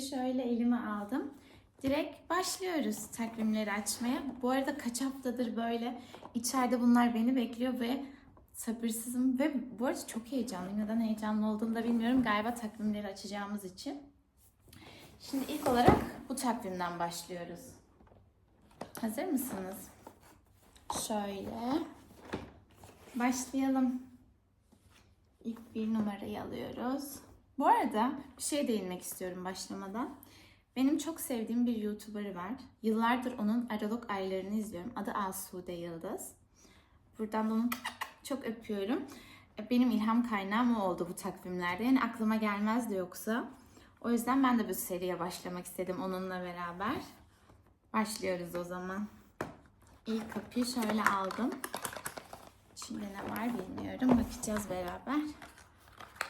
şöyle elime aldım. Direkt başlıyoruz takvimleri açmaya. Bu arada kaç haftadır böyle içeride bunlar beni bekliyor ve sabırsızım ve bu arada çok heyecanlıyım. Neden heyecanlı olduğumu da bilmiyorum. Galiba takvimleri açacağımız için. Şimdi ilk olarak bu takvimden başlıyoruz. Hazır mısınız? Şöyle. Başlayalım. İlk bir numarayı alıyoruz. Bu arada bir şey değinmek istiyorum başlamadan. Benim çok sevdiğim bir YouTuber var. Yıllardır onun Aralık aylarını izliyorum. Adı Asude Yıldız. Buradan bunu çok öpüyorum. Benim ilham kaynağım o oldu bu takvimlerde. Yani aklıma gelmezdi yoksa. O yüzden ben de bu seriye başlamak istedim onunla beraber. Başlıyoruz o zaman. İlk kapıyı şöyle aldım. İçinde ne var bilmiyorum. Bakacağız beraber.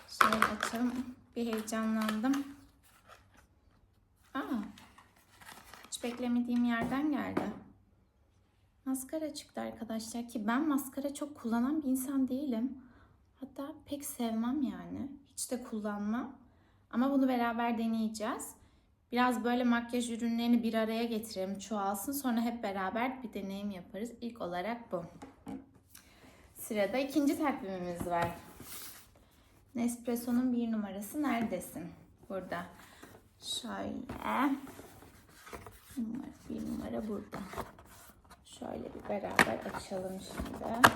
Şöyle açalım. Bir heyecanlandım. Aa, hiç beklemediğim yerden geldi. Maskara çıktı arkadaşlar ki ben maskara çok kullanan bir insan değilim. Hatta pek sevmem yani. Hiç de kullanmam. Ama bunu beraber deneyeceğiz. Biraz böyle makyaj ürünlerini bir araya getirelim, çoğalsın. Sonra hep beraber bir deneyim yaparız. İlk olarak bu. Sırada ikinci takvimimiz var. Nespresso'nun bir numarası neredesin? Burada. Şöyle. Bir numara burada. Şöyle bir beraber açalım şimdi.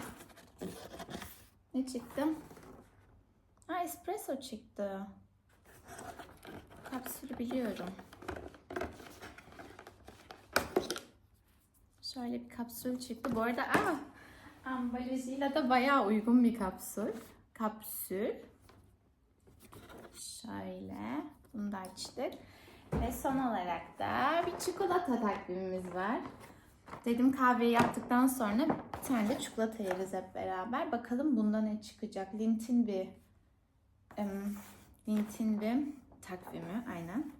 Ne çıktı? Ha espresso çıktı. Kapsülü biliyorum. Şöyle bir kapsül çıktı. Bu arada aa, ambalajıyla da bayağı uygun bir kapsül. Kapsül. Şöyle. Bunu da açtık. Ve son olarak da bir çikolata takvimimiz var. Dedim kahveyi yaptıktan sonra bir tane de çikolata yeriz hep beraber. Bakalım bunda ne çıkacak. Lint'in bir em, Lint'in bir takvimi aynen.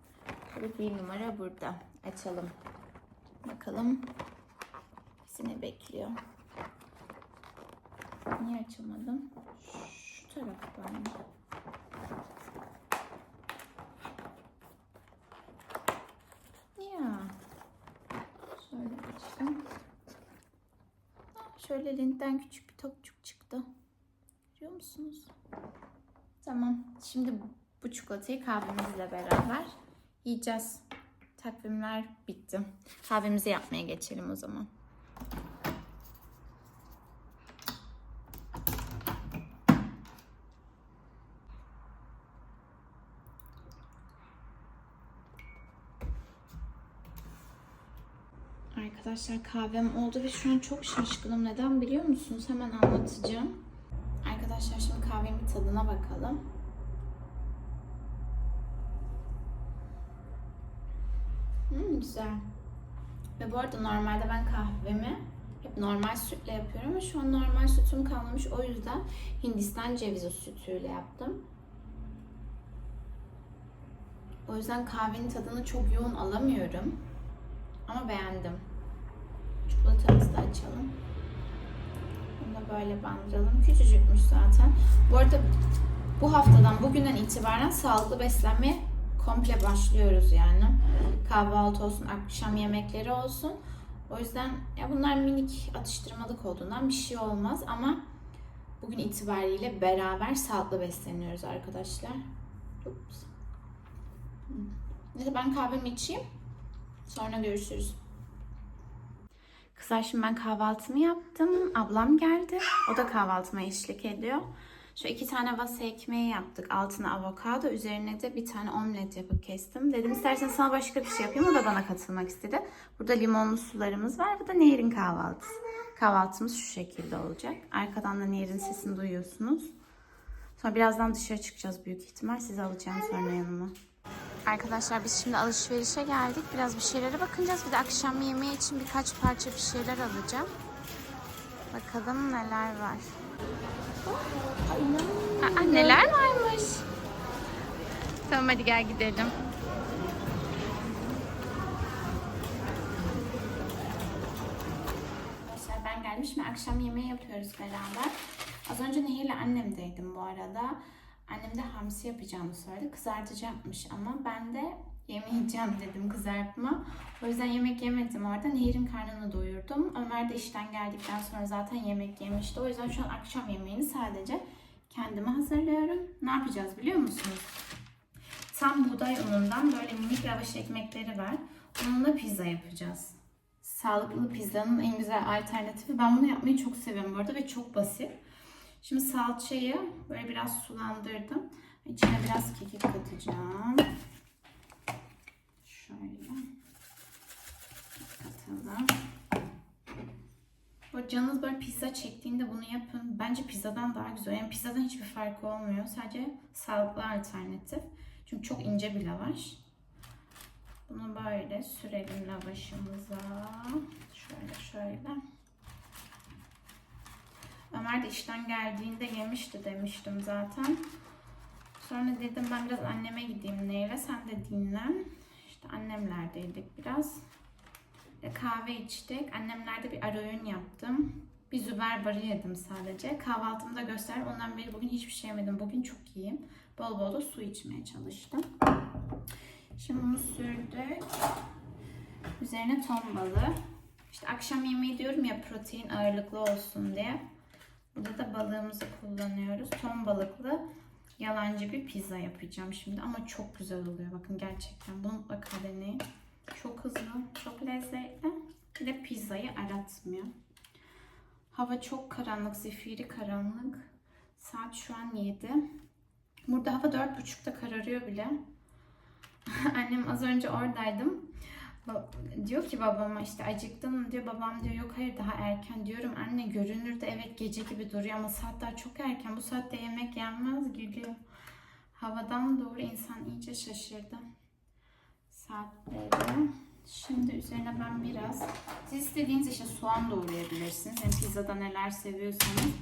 Böyle bir numara burada. Açalım. Bakalım bizi ne bekliyor. Niye açamadım? Şu taraftan mı? Ya. Şöyle açtım. Ah, Şöyle lintten küçük bir topçuk çıktı. Görüyor musunuz? Tamam. Şimdi bu çikolatayı kahvemizle beraber yiyeceğiz. Takvimler bitti. Kahvemizi yapmaya geçelim o zaman. Arkadaşlar kahvem oldu ve şu an çok şaşkınım. Neden biliyor musunuz? Hemen anlatacağım. Arkadaşlar şimdi kahvemin tadına bakalım. Hmm, güzel. Ve bu arada normalde ben kahvemi hep normal sütle yapıyorum ama şu an normal sütüm kalmamış. O yüzden Hindistan cevizi sütüyle yaptım. O yüzden kahvenin tadını çok yoğun alamıyorum. Ama beğendim. Çikolatamızı da açalım. Bunu da böyle bandıralım. Küçücükmüş zaten. Bu arada bu haftadan bugünden itibaren sağlıklı beslenmeye komple başlıyoruz yani. Kahvaltı olsun, akşam yemekleri olsun. O yüzden ya bunlar minik atıştırmalık olduğundan bir şey olmaz ama bugün itibariyle beraber sağlıklı besleniyoruz arkadaşlar. Ups. Neyse ben kahvemi içeyim. Sonra görüşürüz. Kızlar şimdi ben kahvaltımı yaptım. Ablam geldi. O da kahvaltıma eşlik ediyor. Şu iki tane vasa ekmeği yaptık. Altına avokado, üzerine de bir tane omlet yapıp kestim. Dedim istersen sana başka bir şey yapayım. O da bana katılmak istedi. Burada limonlu sularımız var. Bu da Nehir'in kahvaltısı. Kahvaltımız şu şekilde olacak. Arkadan da Nehir'in sesini duyuyorsunuz. Sonra birazdan dışarı çıkacağız büyük ihtimal. Sizi alacağım sonra yanıma. Arkadaşlar biz şimdi alışverişe geldik. Biraz bir şeylere bakacağız. Bir de akşam yemeği için birkaç parça bir şeyler alacağım. Bakalım neler var. Aa, neler varmış? Tamam hadi gel gidelim. Ben gelmiş mi akşam yemeği yapıyoruz beraber. Az önce Nehir'le annemdeydim bu arada. Annem de hamsi yapacağını söyledi. Kızartacakmış ama ben de yemeyeceğim dedim kızartma. O yüzden yemek yemedim orada. Nehir'in karnını doyurdum. Ömer de işten geldikten sonra zaten yemek yemişti. O yüzden şu an akşam yemeğini sadece kendime hazırlıyorum. Ne yapacağız biliyor musunuz? Tam buğday unundan böyle minik lavaş ekmekleri var. Onunla pizza yapacağız. Sağlıklı pizzanın en güzel alternatifi. Ben bunu yapmayı çok seviyorum bu arada ve çok basit. Şimdi salçayı böyle biraz sulandırdım. İçine biraz kekik katacağım. Şöyle katalım. Bu canınız böyle pizza çektiğinde bunu yapın. Bence pizzadan daha güzel. Yani pizzadan hiçbir farkı olmuyor. Sadece sağlıklı alternatif. Çünkü çok ince bir lavaş. Bunu böyle sürelim lavaşımıza. Şöyle şöyle. Ömer de işten geldiğinde yemişti demiştim zaten. Sonra dedim ben biraz anneme gideyim Nehir'e sen de dinlen. İşte annemlerdeydik biraz. E, kahve içtik. Annemlerde bir ara öğün yaptım. Bir züber barı yedim sadece. Kahvaltımı da göster. Ondan beri bugün hiçbir şey yemedim. Bugün çok iyiyim. Bol bol da su içmeye çalıştım. Şimdi bunu sürdük. Üzerine ton balığı. İşte akşam yemeği diyorum ya protein ağırlıklı olsun diye. Burada da balığımızı kullanıyoruz. Ton balıklı yalancı bir pizza yapacağım şimdi ama çok güzel oluyor. Bakın gerçekten bunu mutlaka deneyin. Çok hızlı, çok lezzetli. Bir de pizzayı aratmıyor. Hava çok karanlık, zifiri karanlık. Saat şu an 7. Burada hava 4.30'da kararıyor bile. Annem az önce oradaydım. Diyor ki babama işte acıktın mı diyor. Babam diyor yok hayır daha erken. Diyorum anne görünürde evet gece gibi duruyor ama saat daha çok erken. Bu saatte yemek yenmez gülüyor. Havadan doğru insan iyice şaşırdı. Saatleri. Şimdi üzerine ben biraz siz istediğiniz işte soğan doğrayabilirsiniz. Yani pizzada neler seviyorsanız.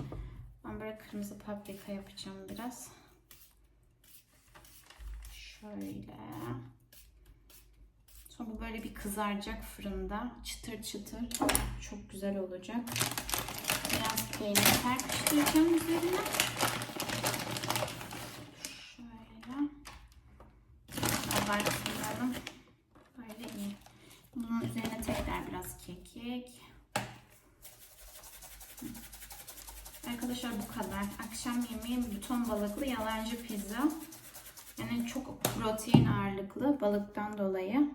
Ben böyle kırmızı paprika yapacağım biraz. Şöyle. Sonra bu böyle bir kızaracak fırında. Çıtır çıtır. Çok güzel olacak. Biraz peynir serpiştireceğim üzerine. Şöyle. Abartmayalım. Böyle iyi. Bunun üzerine tekrar biraz kekik. Arkadaşlar bu kadar. Akşam yemeği buton balıklı yalancı pizza. Yani çok protein ağırlıklı balıktan dolayı.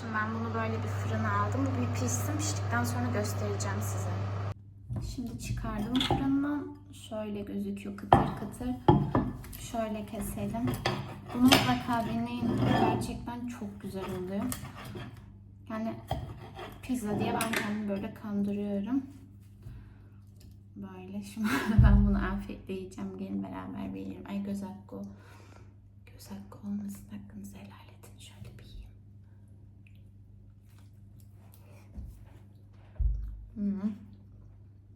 Şimdi ben bunu böyle bir fırına aldım. Bu bir pişsin. Piştikten sonra göstereceğim size. Şimdi çıkardım fırından. Şöyle gözüküyor kıtır kıtır. Şöyle keselim. Bunu mutlaka deneyin. Gerçekten çok güzel oluyor. Yani pizza diye ben kendimi böyle kandırıyorum. Böyle şimdi ben bunu afiyetle yiyeceğim. Gelin beraber yiyelim. Ay göz hakkı. Göz hakkı olmasın. Hakkınızı helal edin. Şöyle bir yiyeyim. Hı.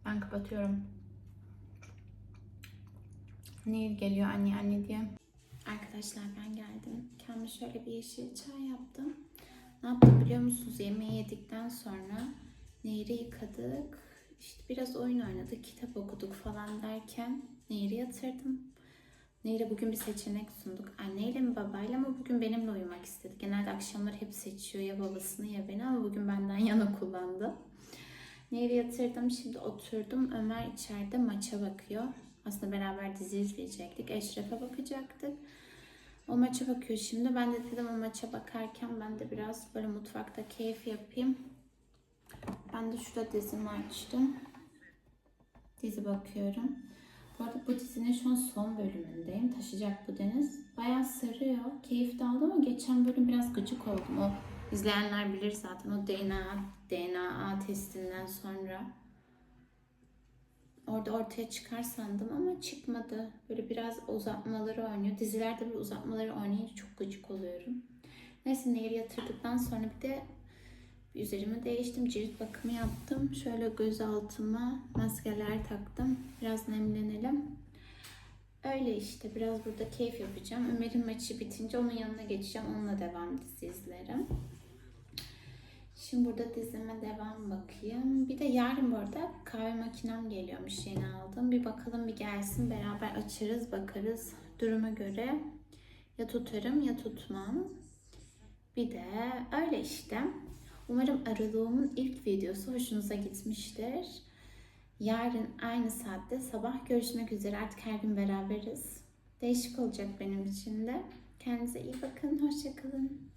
Ben kapatıyorum. Nehir geliyor anne anne diye. Arkadaşlar ben geldim. Kendime şöyle bir yeşil çay yaptım. Ne yaptım biliyor musunuz? Yemeği yedikten sonra Nehir'i yıkadık. İşte biraz oyun oynadık, kitap okuduk falan derken Nehir'i yatırdım. Nehir'e bugün bir seçenek sunduk. Anneyle mi babayla mı bugün benimle uyumak istedi. Genelde akşamları hep seçiyor ya babasını ya beni ama bugün benden yana kullandı. Nehir'i yatırdım. Şimdi oturdum. Ömer içeride maça bakıyor. Aslında beraber dizi izleyecektik. Eşref'e bakacaktık. O maça bakıyor şimdi. Ben de dedim o maça bakarken ben de biraz böyle mutfakta keyif yapayım. Ben de şurada dizimi açtım. Dizi bakıyorum. Bu arada bu dizinin şu an son bölümündeyim. Taşıyacak bu deniz. Bayağı sarıyor. Keyif aldım ama geçen bölüm biraz gıcık oldum. O izleyenler bilir zaten o DNA, DNA testinden sonra. Orada ortaya çıkar sandım ama çıkmadı. Böyle biraz uzatmaları oynuyor. Dizilerde bir uzatmaları oynayınca çok gıcık oluyorum. Neyse Nehir'i yatırdıktan sonra bir de üzerimi değiştim. Cilt bakımı yaptım. Şöyle göz altıma maskeler taktım. Biraz nemlenelim. Öyle işte biraz burada keyif yapacağım. Ömer'in maçı bitince onun yanına geçeceğim. Onunla devam dizi izlerim. Şimdi burada dizime devam bakayım. Bir de yarın bu arada kahve makinem geliyormuş yeni aldım. Bir bakalım bir gelsin beraber açarız bakarız. Duruma göre ya tutarım ya tutmam. Bir de öyle işte. Umarım aralığımın ilk videosu hoşunuza gitmiştir. Yarın aynı saatte sabah görüşmek üzere. Artık her gün beraberiz. Değişik olacak benim için de. Kendinize iyi bakın. Hoşçakalın.